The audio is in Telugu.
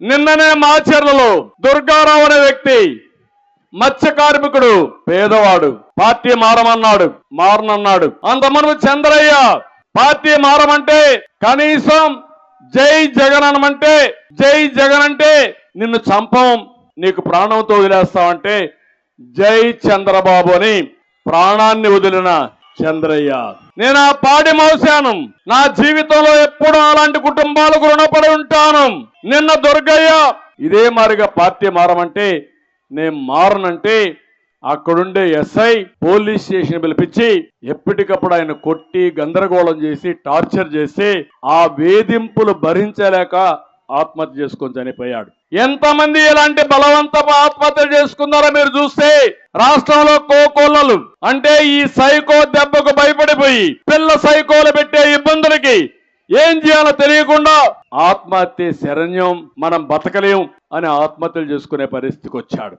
నిన్ననే మాచర్లలో దుర్గారావు అనే వ్యక్తి మత్స్య కార్మికుడు పేదవాడు. పార్టీ మారమన్నాడు మారనన్నాడు. అంత మనము చంద్రయ్య పార్టీ మారమంటే కనీసం జై జగన్ అనమంటే జై జగన్ అంటే నిన్ను చంపం నీకు ప్రాణంతో వదిలేస్తామంటే జై చంద్రబాబు అని ప్రాణాన్ని వదిలిన చంద్రయ్య. నేను ఆ పాడి మోసాను. నా జీవితంలో ఎప్పుడూ అలాంటి కుటుంబాలకు రుణపడి ఉంటాను. నిన్న దుర్గయ్య ఇదే మారిగా పార్టీ మారమంటే నేను మారనంటే అక్కడుండే ఎస్ఐ పోలీస్ స్టేషన్ పిలిపించి ఎప్పటికప్పుడు ఆయన కొట్టి గందరగోళం చేసి టార్చర్ చేసి ఆ వేధింపులు భరించలేక ఆత్మహత్య చేసుకొని చనిపోయాడు. ఎంతమంది ఇలాంటి బలవంతపు ఆత్మహత్య చేసుకున్నారో మీరు చూస్తే రాష్ట్రంలో కోకోళ్ళలు అంటే ఈ సైకో దెబ్బకు భయపడిపోయి పిల్ల సైకోలు పెట్టే ఇబ్బందులకి ఏం చేయాలో తెలియకుండా ఆత్మహత్య శరణ్యం మనం బతకలేం అని ఆత్మహత్యలు చేసుకునే పరిస్థితికి వచ్చాడు.